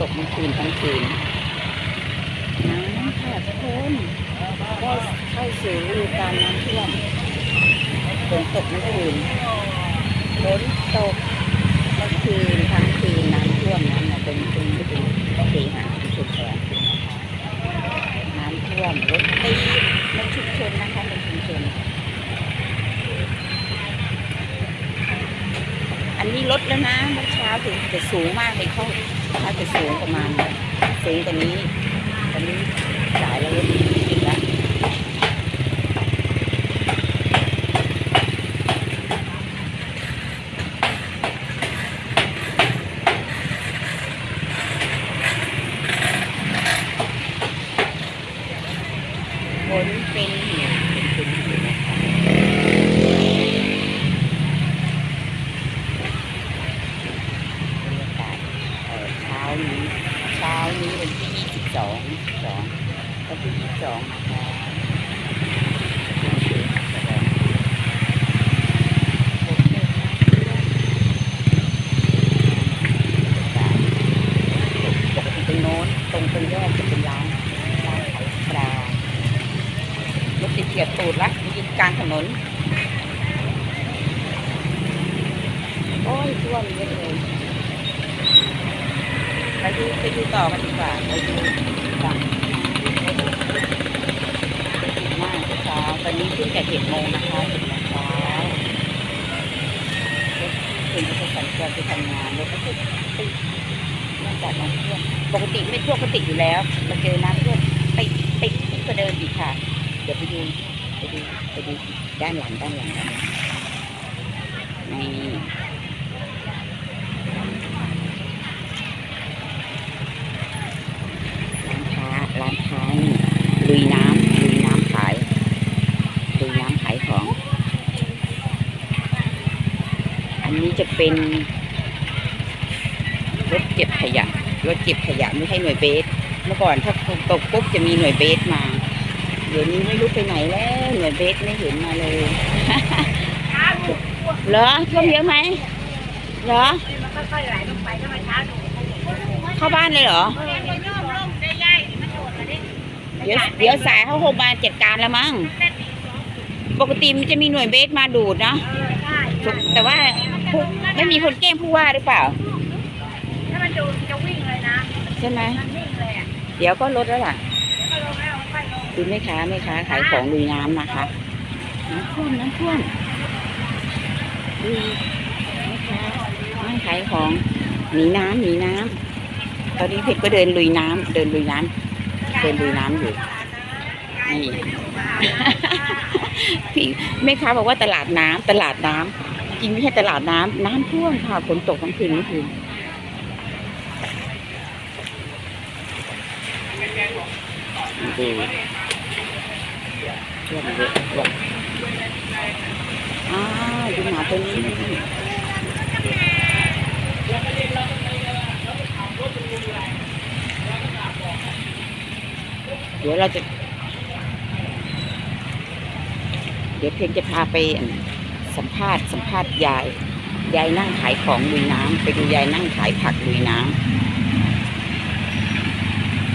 ตกทั้งคืนทั้งคืนน้ำค่ะทุกคนก็เข้าสู่ฤดูกาลน้ำท่วมฝนตกทั้งคืนฝนตกเมื่อคืนทั้งคืนน้ำท่วมน้ำเนี่ยเป็นเป็นเป็นเสีหาชุมชนแทนน้ำท่วมรถตีในชุมชนนะคะในชุมชน อันนี้ลด แล้วนะเมื่อเช้าถึงจะสูงมากเลยเขาเขาจะสูงประมาณสูงกว่านี้ตอนนี้สายแล้วลดอีกแล้วฝนเป็นหิวนะคะบรรยากาศเอ่อเช้านี้ เช้านี้วันที่22 22วันที่22นะคะปกติตรงโน้นตรงตรงแยกจะเป็นร้านร้านขายปลารถติดเกียบตูดละยืนกลางถนน โอ้ยท่วมเยอะเลย ไปดูไปดูต่อกันดีกว่าไปดูฝั่งมากเช้าตอนนี้ขึ้นแต่เจ็ดโมงนะคะเจ็ดโมงเช้ารถคุณจะสัญจรไปทำงานรถก็ติดติดเนื่องจากน้ำท่วมปกติไม่ท่วมก็ติดอยู่แล้วมาเจอน้ำท่วมติดติดยิ่งกว่าเดิมอีกค่ะ เดี๋ยวไปดูไปดูไปดูด้านหลังด้านหลังด้านหลังนี่ ร้านค้าร้านค้านี่ลุยน้ำลุยน้ำขายลุยน้ำขายของ อันนี้ จะเป็นรถเก็บขยะรถเก็บขยะไม่ใช่หน่วยเบส เมื่อก่อนถ้าตกปุ๊บจะมีหน่วยเบสมา เดี๋ยวนี้ไม่รู้ไปไหนแล้วหน่วยเบสไม่เห็นมาเลยเหรอท่วมเยอะไหมเหรอเข้าบ้านเลยเหรอเดี๋ยวเดี๋ยวสายเขาคงมาจัดการแล้วมั้งปกติมันจะมีหน่วยเบสมาดูดเนาะแต่ว่า ผู้ไม่มีคนแกล้งผู้ว่าหรือเปล่า ถ้ามันดูจะวิ่งเลยนะใช่ไหมมันวิ่งเลยอะเดี๋ยวก็ลดแล้วล่ะก็ลงแล้วค่อยลงดูแม่ค้าแม่ค้าขายของลุยน้ำนะคะน้ำท่วมน้ำท่วมดูแม่ค้านั่งขายของหนีน้ำหนีน้ำตอนนี้เพชรก็เดินลุยน้ำเดินลุยน้ำเดินลุยน้ำอยู่นี่พี่แม่ค้าบอกว่าตลาดน้ำตลาดน้ำ จริงไม่ใช่ตลาดน้ำน้ำท่วมค่ะฝนตกทั้งคืนเมื่อคืนดูท่วมเยอะท่วมอ้าวดูหมาตัวนี้เดี๋ยวเราจะ เดี๋ยวเพนจะพาไป สัมภาษณ์สัมภาษณ์ยาย ยายนั่งขายของลุยน้ำไปดูยายนั่งขายผักลุยน้ำ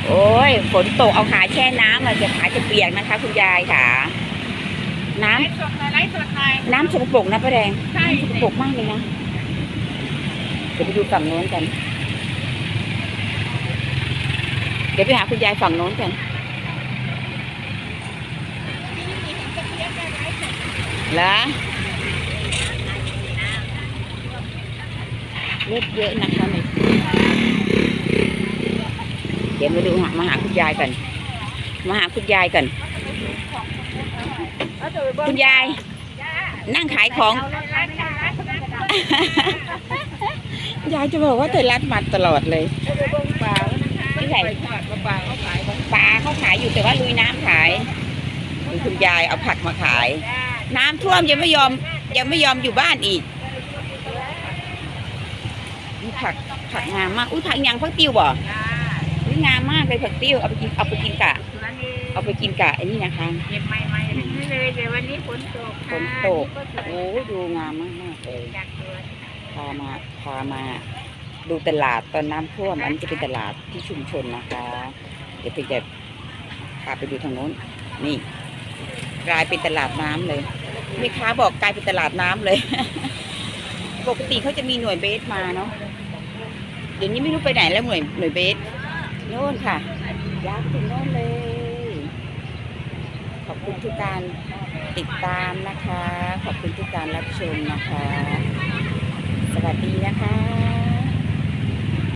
โอ้ยฝนตกเอาขาแช่น้ำเราจะขาจะเปียกนะคะ คุณยายค่ะ น้ำไลฟ์สดหน่อยไลฟ์สดหน่อยน้ำสกปรกนะป้าแดงใช่น้ำสกปรกมากเลยนะเดี๋ยวไปดูฝั่งโน้นกัน เดี๋ยวไปหาคุณยายฝั่งโน้นกันแล้ว รถเยอะนะคะในเดี๋ยวมาดูมาหาคุณยายกัน มาหาคุณยายกันคุณยาย นั่งขายของ ยายจะบอกว่าเธอรัดมาตลอดเลยนี่ไหนปลาเขาขายองปลาเขาขายอยู่แต่ว่าลุยน้ำขายคุณยายเอาผักมาขายจ้าน้ำท่วมยังไม่ยอมยังไม่ยอมอยู่บ้านอีก ผักผักงามมากอุ้ยผักยังผักติ้วบ่จ้าอุ้ยงามมากเลยผักติ้วเอาไปกินเอาไปกินกะสวนนี้เอาไปกินกะไอ้นี่นะคะเก็บใหม่ๆทั้งนี้เลยเดี๋ยววันนี้ฝนตกฝนตกโอ้ยดูงามมากมากๆเลยจากสวนพามาพามา ดูตลาดตอนน้ำท่วมอันนี้จะเป็นตลาดที่ชุมชนนะคะ เดี๋ยวพี่จะพาไปดูทางโน้น นี่กลายเป็นตลาดน้ำเลยแม่ค้าบอกกลายเป็นตลาดน้ำเลย ปกติเขาจะมีหน่วยเบสมาเนาะเดี๋ยวนี้ไม่รู้ไปไหนแล้วหน่วยหน่วยเบสโน่นค่ะยาวถึงโน่นเลย ขอบคุณทุกการติดตามนะคะ ขอบคุณทุกการรับชมนะคะ สวัสดีนะคะ